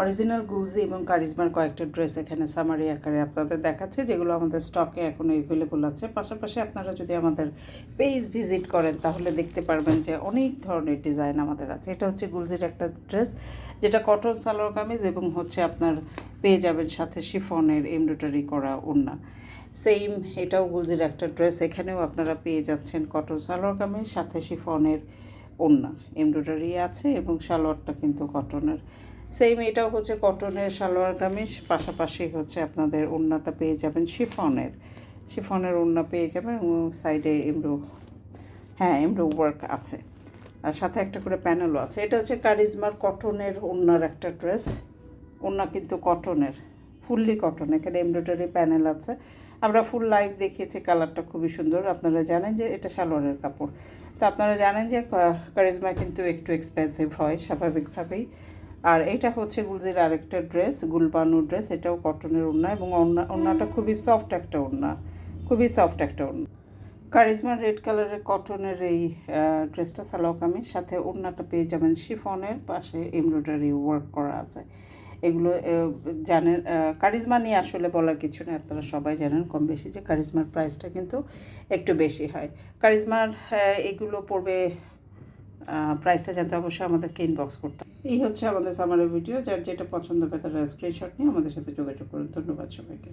Original গুলজি এবং কারিজমার কয়েকটা dress এখানে সামারি আকারে আপনাদের দেখাচ্ছে, যেগুলো আমাদের স্টকে এখনও এভেলেবল আছে। পাশাপাশি আপনারা যদি আমাদের পেজ ভিজিট করেন, তাহলে দেখতে পারবেন যে অনেক ধরনের ডিজাইন আমাদের আছে। এটা হচ্ছে গুলজির একটা ড্রেস যেটা কটন সালোয়ার কামিজ এবং হচ্ছে আপনার পেয়ে যাবেন সাথে শিফনের এমব্রয়ডারি করা ওড়না। সেম এটাও গুলজির একটা ড্রেস এখানেও আপনারা পেয়ে যাচ্ছেন কটন সালোয়ার কামিজ, সাথে শিফনের ওড়না। এমব্রয়ডারি আছে এবং সালোয়ারটা কিন্তু কটনের সেম এটাও হচ্ছে কটনের সালোয়ার কামিজ, পাশাপাশি হচ্ছে আপনাদের ওড়নাটা পেয়ে যাবেন শিফনের শিফনের ওড়না পেয়ে যাবেন সাইডে এমব্রো হ্যাঁ এমব্রো ওয়ার্ক আছে। আর সাথে একটা করে প্যানেলও আছে। এটা হচ্ছে কারিজমার কটনের ওড়নার একটা ড্রেস ওড়না কিন্তু কটনের ফুললি কটন এখানে এমব্রয়ডারি প্যানেল আছে। আমরা ফুল লাইভ দেখিয়েছি কালারটা খুবই সুন্দর। আপনারা জানেন যে এটা সালোয়ারের কাপড়। তো আপনারা জানেন যে কারিজমা কিন্তু একটু এক্সপেন্সিভ হয়, স্বাভাবিকভাবেই। আর এটা হচ্ছে গুলজির আরেকটা ড্রেস, গুলবানু ড্রেস। এটাও কটনের ওড়না এবং ওড়না, ওড়নাটা খুবই সফট একটা ওড়না, খুবই সফট একটা ওড়না। কারিজমার রেড কালারের কটনের এই ড্রেসটা, সালোয়ার কামিজ, সাথে ওড়নাটা পেয়ে যাবেন শিফনের পাশে এমব্রয়ডারি ওয়ার্ক করা আছে। এগুলো জানেন কারিজমা নিয়ে আসলে বলার কিছু নেই, আপনারা সবাই জানেন কম বেশি যে কারিজমার প্রাইসটা কিন্তু একটু বেশি হয়। কারিজমার এগুলো পড়বে প্রাইসটা জানতে অবশ্যই আমাদেরকে ইনবক্স করতে। এই হচ্ছে আমাদের সামারের ভিডিও যার যেটা পছন্দ হবে তারা স্ক্রিনশট নিয়ে আমাদের সাথে যোগাযোগ করুন। ধন্যবাদ সবাইকে।